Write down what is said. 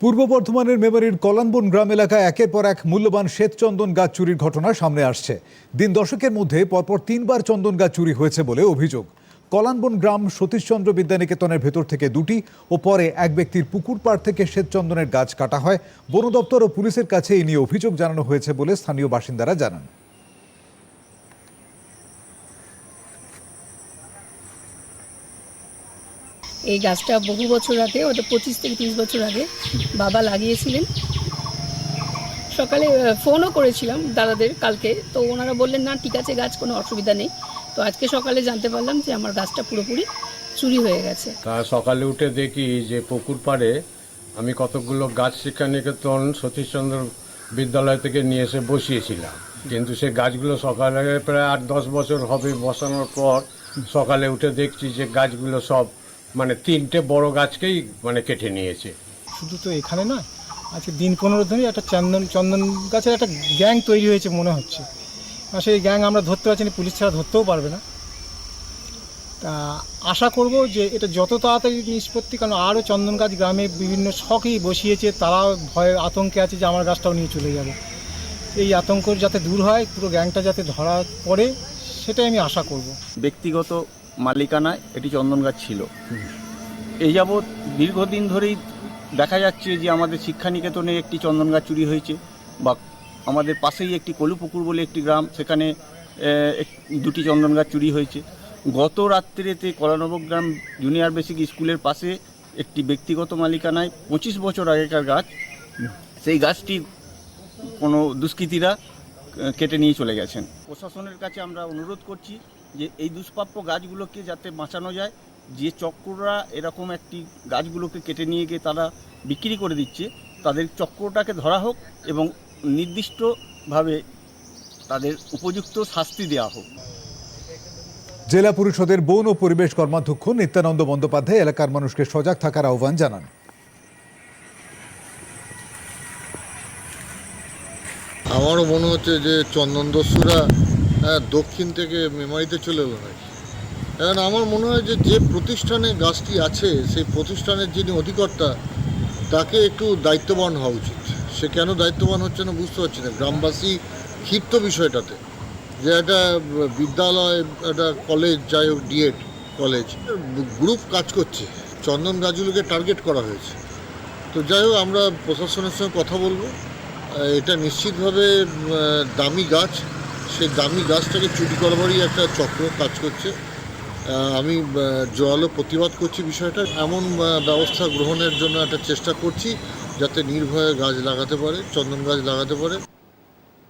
পূর্ব বর্ধমানের মেমারির কলানবন গ্রাম এলাকায় একের পর এক মূল্যবান শ্বেত চন্দন গাছ চুরির ঘটনা সামনে আসছে। দিন দশকের মধ্যে পরপর তিনবার চন্দন গাছ চুরি হয়েছে বলে অভিযোগ। কলানবন গ্রাম সতীশচন্দ্র বিদ্যানিকেতনের ভেতর থেকে দুটি ও পরে এক ব্যক্তির পুকুর পাড় থেকে শ্বেত চন্দনের গাছ কাটা হয়। বন দপ্তর ও পুলিশের কাছে এই নিয়ে অভিযোগ জানানো হয়েছে বলে স্থানীয় বাসিন্দারা জানান। এই গাছটা বহু বছর আগে, ওটা পঁচিশ থেকে তিরিশ বছর আগে বাবা লাগিয়েছিলেন। সকালে ফোনও করেছিলাম দাদাদের কালকে। তো ওনারা বললেন, না, ঠিক আছে গাছ, কোনো অসুবিধা নেই। তো আজকে সকালে জানতে পারলাম যে আমার গাছটা পুরোপুরি চুরি হয়ে গেছে। তা সকালে উঠে দেখি যে পুকুর পাড়ে আমি কতগুলো গাছ শিক্ষা নিকেতন সতীশচন্দ্র বিদ্যালয় থেকে নিয়ে এসে বসিয়েছিলাম। কিন্তু সে গাছগুলো সকালে প্রায় আট দশ বছর হবে বসানোর পর সকালে উঠে দেখছি যে গাছগুলো সব মানে তিনটে বড় গাছকেই মানে কেটে নিয়েছে। শুধু তো এখানে না আজকে দিন পনেরো ধরে একটা চন্দন চন্দন গাছের একটা গ্যাং তৈরি হয়েছে মনে হচ্ছে। আর সেই গ্যাং আমরা ধরতে পারছি না পুলিশ ছাড়া ধরতেও পারবে না। তা আশা করব যে এটা যত তাড়াতাড়ি নিষ্পত্তি কারণ আরও চন্দন গাছ গ্রামে বিভিন্ন শখই বসিয়েছে তারাও ভয়ে আতঙ্কে আছে যে আমার গাছটাও নিয়ে চলে যাবে। এই আতঙ্ক যাতে দূর হয় পুরো গ্যাংটা যাতে ধরা পড়ে সেটাই আমি আশা করব। ব্যক্তিগত মালিকানায় এটি চন্দন গাছ ছিল। এই যাবৎ দীর্ঘদিন ধরেই দেখা যাচ্ছে যে আমাদের শিক্ষানিকেতনে একটি চন্দন গাছ চুরি হয়েছে বা আমাদের পাশেই একটি কলুপুকুর বলে একটি গ্রাম, সেখানে দুটি চন্দন গাছ চুরি হয়েছে। গত রাত্রিতে কলানবগ্রাম জুনিয়র বেসিক স্কুলের পাশে একটি ব্যক্তিগত মালিকানায় পঁচিশ বছর আগেকার গাছ, সেই গাছটি কোনো দুষ্কৃতীরা কেটে নিয়ে চলে গেছেন। প্রশাসনের কাছে আমরা অনুরোধ করছি যে এই দুষ্প্রাপ্য গাছগুলোকে যাতে বাঁচানো যায় যে চক্ররা এরকম একটি গাছগুলোকে কেটে নিয়ে গিয়ে তারা বিক্রি করে দিচ্ছে তাদের চক্রটাকে ধরা হোক এবং নির্দিষ্টভাবে তাদের উপযুক্ত শাস্তি দেওয়া হোক। জেলা পরিষদের বন ও পরিবেশ কর্মাধ্যক্ষ নিত্যানন্দ বন্দ্যোপাধ্যায় এলাকার মানুষকে সজাগ থাকার আহ্বান জানান। আমারও মনে হচ্ছে যে চন্দন দস্যুরা হ্যাঁ, দক্ষিণ থেকে মেমারিতে চলে এলো নাকি? এখন আমার মনে হয় যে যে প্রতিষ্ঠানে গাছটি আছে সেই প্রতিষ্ঠানের যিনি অধিকর্তা তাকে একটু দায়িত্ববান হওয়া উচিত। সে কেন দায়িত্ববান হচ্ছে না বুঝতে পারছি না। গ্রামবাসী ক্ষিপ্ত বিষয়টাতে যে একটা বিদ্যালয় একটা কলেজ যাই হোক ডিএড কলেজ গ্রুপ কাজ করছে। চন্দন গাছগুলোকে টার্গেট করা হয়েছে। তো যাই হোক আমরা প্রশাসনের সঙ্গে কথা বলব। এটা নিশ্চিতভাবে দামি গাছ। সেই দামি গাছটাকে চুরি করবারই একটা চক্র কাজ করছে। আমি জোরালো প্রতিবাদ করছি বিষয়টা। এমন ব্যবস্থা গ্রহণের জন্য একটা চেষ্টা করছি যাতে নির্ভয়ে গাছ লাগাতে পারে, চন্দন গাছ লাগাতে পারে।